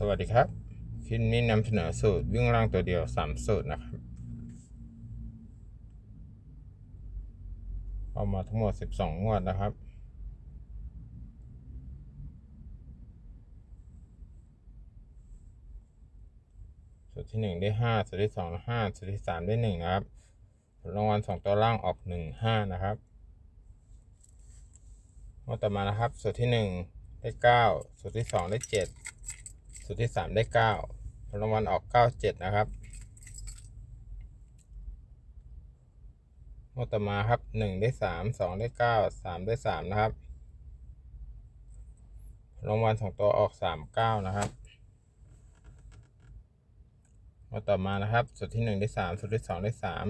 สวัสดีครับ คลิปนี้นำเสนอสูตรวิ่งล่างตัวเดียวสามสูตรนะครับ เอามาทั้งหมดสิบสองงวดนะครับ สูตรที่หนึ่งได้ห้าสูตรที่สองได้ห้าสูตรที่สามได้หนึ่งนะครับผลรางวัลสองตัวล่างออกหนึ่งห้านะครับงวดต่อมานะครับ สูตรที่หนึ่งได้เก้าสูตรที่สองได้เจ็ด สูตรที่สามได้เก้าผลรางวัลออกเก้าเจ็ดนะครับงวดต่อมาครับหนึ่งได้สามสองได้เก้าสามได้สามนะครับรางวัลสองตัวออกสามเก้านะครับงวดต่อมานะครับสูตรที่หนึ่งได้สามสูตรที่สองได้สาม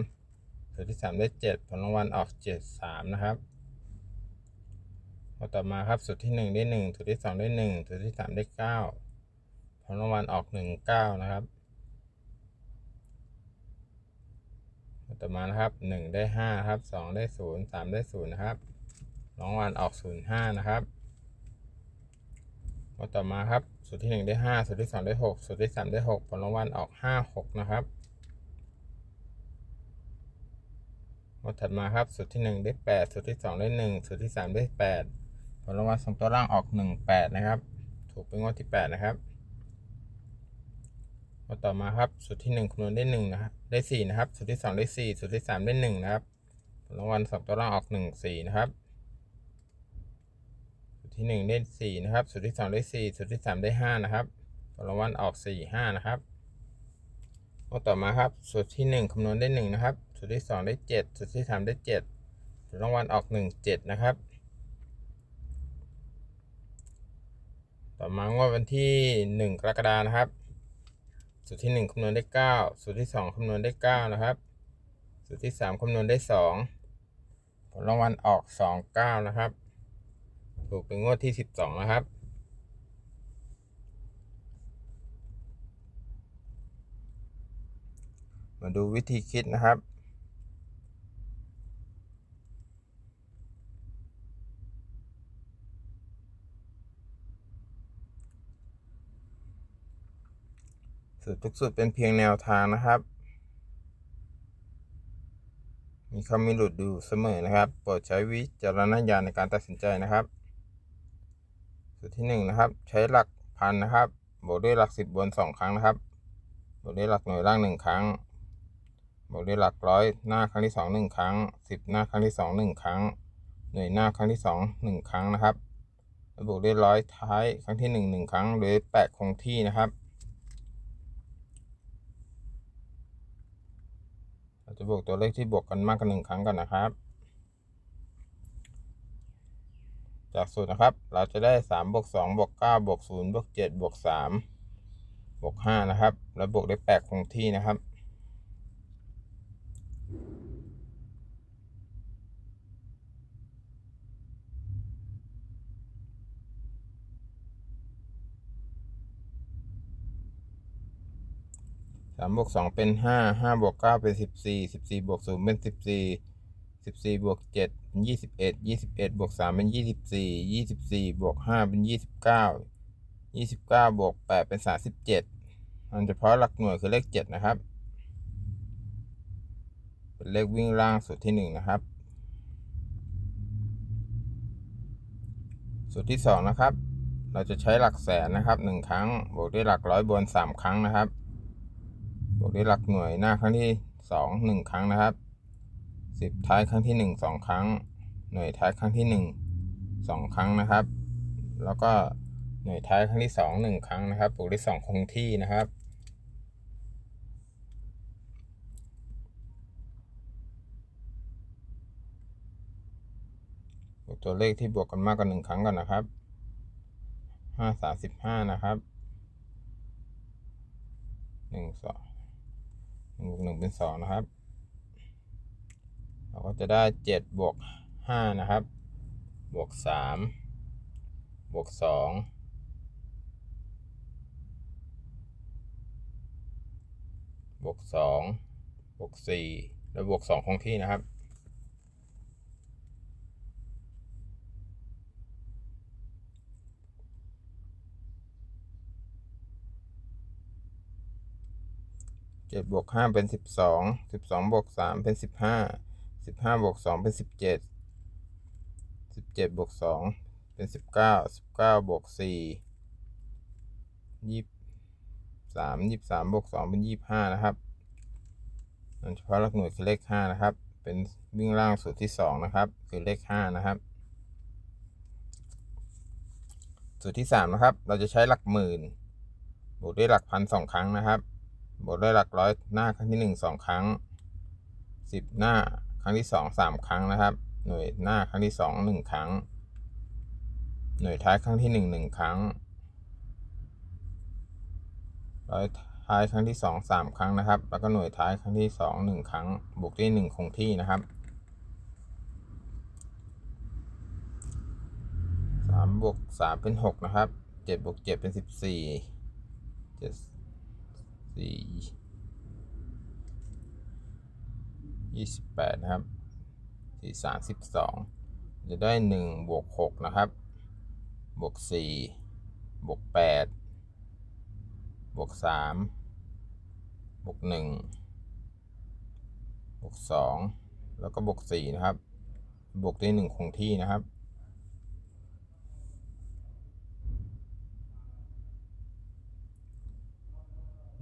สูตรที่สามได้เจ็ดผลรางวัลออกเจ็ดสามนะครับงวดต่อมาครับสูตรที่หนึ่งได้หนึ่งสูตรที่สองได้หนึ่งสูตรที่สามได้เก้า ผลรางวัลออกหนึ่งเก้านะครับ ต่อมานะครับหนึ่งได้ห้าครับสองได้ศูนย์สามได้ศูนย์นะครับรางวัลออกศูนย์ห้านะครับมาต่อมาครับสูตรที่หนึ่งได้ห้าสูตรที่สองได้หกสูตรที่สามได้หกผลรางวัลออกห้าหกนะครับมาถัดมาครับสูตรที่หนึ่งได้แปดสูตรที่สองได้หนึ่งสูตรที่สามได้แปดผลรางวัลสองตัวล่างออกหนึ่งแปดนะครับ ถูกเป็นงวดที่แปดนะครับ มาต่อมาครับสูตรที่หนึ่งคำนวณได้หนึ่งนะครับได้สี่นะครับสูตรที่สองได้สี่สูตรที่สามได้หนึ่งนะครับผลรางวัลสองตัวล่างออกหนึ่งสี่นะครับสูตรที่หนึ่งได้สี่นะครับสูตรที่สองได้สี่สูตรที่สามได้ห้านะครับผลรางวัลออกสี่ห้านะครับมาต่อมาครับสูตรที่หนึ่งคำนวณได้หนึ่งนะครับสูตรที่สองได้เจ็ดสูตรที่สามได้เจ็ดผลรางวัลออกหนึ่งเจ็ดนะครับต่อมางวดวันที่หนึ่งกรกฎานะครับ สูตรที่หนึ่งคำนวณได้เก้าสูตรที่สองคำนวณได้เก้านะครับ สูตรที่สามคำนวณได้สองผลรางวัลออกสองเก้านะครับ ถูกเป็นงวดที่สิบสองนะครับมาดูวิธีคิดนะครับ สูตรทุกสูตรเป็นเพียงแนวทางนะครับ มีคำมีหลุดดูเสมอนะครับโปรดใช้วิจารณญาณในการตัดสินใจนะครับ สูตรที่หนึ่งนะครับ ใช้หลักพันนะครับ บวกด้วยหลักสิบบนสองครั้งนะครับ บวกด้วยหลักหน่วยล่างหนึ่งครั้ง บวกด้วยหลักร้อยหน้าครั้งที่สองหนึ่งครั้งสิบหน้าครั้งที่สองหนึ่งครั้ง หน่วยหน้าครั้งที่สองหนึ่งครั้งนะครับบวกด้วยร้อยท้ายครั้งที่หนึ่งหนึ่งครั้งหรือแปะคงที่นะครับ เรา จะบวกตัวเลขที่บวกกันมากกว่าหนึ่งครั้งกันนะครับ จากสูตรนะครับ เราจะได้สามบวกสองบวกเก้าบวกศูนย์บวกเจ็ดบวกสามบวกห้านะครับ แล้วบวกด้วยแปดคงที่นะครับ สามบวกสองเป็นห้าห้าบวกเก้าเป็นสิบสี่สิบสี่บวกศูนย์เป็นสิบสี่สิบสี่บวกเจ็ดเป็นยี่สิบเอ็ดยี่สิบเอ็ดบวกสามเป็นยี่สิบสี่ยี่สิบสี่บวกห้าเป็นยี่สิบเก้ายี่สิบเก้าบวกแปดเป็นสามสิบเจ็ดอันเฉพาะหลักหน่วยคือเลขเจ็ดนะครับ เป็นเลขวิ่งล่างสุดที่หนึ่งนะครับสูตรที่สองนะครับ เราจะใช้หลักแสนนะครับหนึ่งครั้ง บวกด้วยหลักร้อยบนสามครั้งนะครับ บวกด้วยหลักหน่วยหน้าครั้งที่สองหนึ่งครั้งนะครับสิบท้ายครั้งที่หนึ่งสองครั้ง หน่วยท้ายครั้งที่หนึ่งสองครั้งนะครับ แล้วก็หน่วยท้ายครั้งที่สองหนึ่งครั้งนะครับบวกด้วยสองคงที่นะครับบวกตัวเลขที่บวกกันมากกว่าหนึ่งครั้งก่อนนะครับห้าสามสิบห้านะครับหนึ่งสอง บวกหนึ่งเป็นสองนะครับ เราก็จะได้เจ็ดบวกห้านะครับ บวกสามบวกสองบวกสองบวกสี่แล้วบวกสองคงที่นะครับ เจ็ดบวกห้าเป็นสิบสองสิบสองบวกสามเป็นสิบห้าสิบห้าบวกสองเป็นสิบเจ็ดสิบเจ็ดบวกสองเป็นสิบเก้าสิบเก้าบวกสี่ยี่สามยี่สามบวกสองเป็นยี่ห้านะครับอันเฉพาะหลักหน่วยคือเลขห้านะครับ เป็นวิ่งล่างสูตรที่สองนะครับ คือเลขห้านะครับ สูตรที่สามนะครับ เราจะใช้หลักหมื่นบวกด้วยหลักพันสองครั้งนะครับ บวกด้วยหลักร้อยหน้าครั้งที่หนึ่งสองครั้งสิบหน้าครั้งที่สองสามครั้งนะครับ หน่วยหน้าครั้งที่สองหนึ่งครั้ง หน่วยท้ายครั้งที่หนึ่งหนึ่งครั้ง ร้อยท้ายครั้งที่สองสามครั้งนะครับ แล้วก็หน่วยท้ายครั้งที่สองหนึ่งครั้ง บวกด้วยหนึ่งคงที่นะครับสามบวกสามเป็นหกนะครับเจ็ดบวกเจ็ดเป็นสิบสี่เจ็ด สี่ยี่สิบแปดนะครับสี่สามสิบสองจะได้หนึ่งบวกหกนะครับบวกสี่บวกแปดบวกสามบวกหนึ่งบวกสองแล้วก็บวกสี่นะครับ บวกด้วยหนึ่งคงที่นะครับ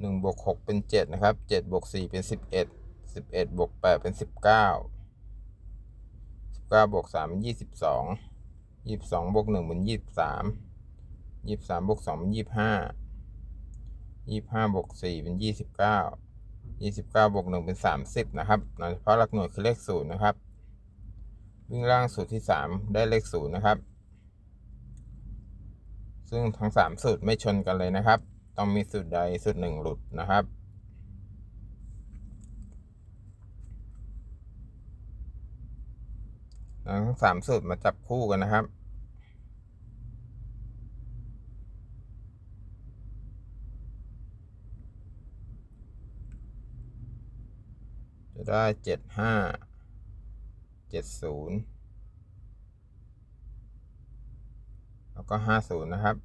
หนึ่งบวกหกเป็นเจ็ดนะครับเจ็ดบวกสี่เป็นสิบเอ็ดสิบเอ็ดบวกแปดเป็นสิบเก้าสิบเก้าบวกสามเป็นยี่สิบสองยี่สิบสองบวกหนึ่งเป็นยี่สิบสามยี่สิบสามบวกสองเป็นยี่สิบห้ายี่สิบห้าบวกสี่เป็นยี่สิบเก้ายี่สิบเก้าบวกหนึ่งเป็นสามสิบนะครับโดยเฉพาะหลักหน่วยคือเลขศูนย์นะครับ วิ่งล่างสูตรที่สามได้เลขศูนย์นะครับ ซึ่งทั้งสามสูตรไม่ชนกันเลยนะครับ ต้องมีสูตรใดสูตรหนึ่งหลุดนะครับ ทั้งสามสูตรมาจับคู่กันนะครับจะได้เจ็ดห้าเจ็ดศูนย์แล้วก็ห้าศูนย์นะครับ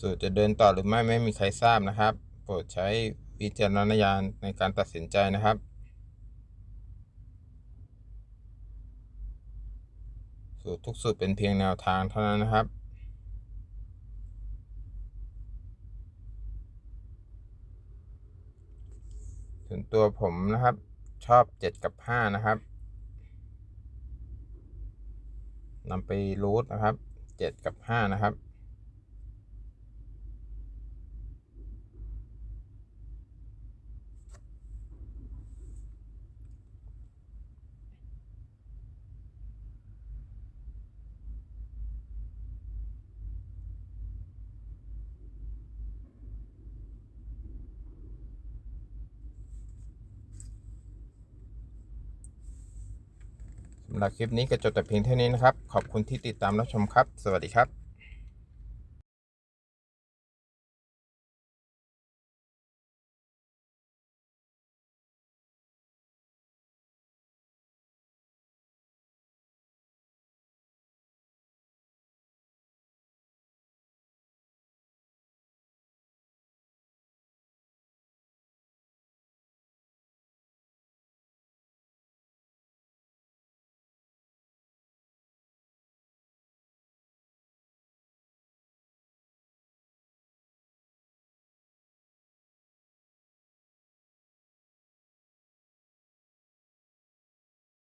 สูตรจะเดินต่อหรือไม่ไม่มีใครทราบนะครับ โปรดใช้วิจารณญาณในการตัดสินใจนะครับ สูตรทุกสูตรเป็นเพียงแนวทางเท่านั้นนะครับส่วนตัวผมนะครับชอบเจ็ดกับห้านะครับนำไปรูทนะครับเจ็ดกับห้านะครับ หรับคลิปนี้ก็จบแต่เพียงเท่านี้นะครับ ขอบคุณที่ติดตามรับชมครับ สวัสดีครับ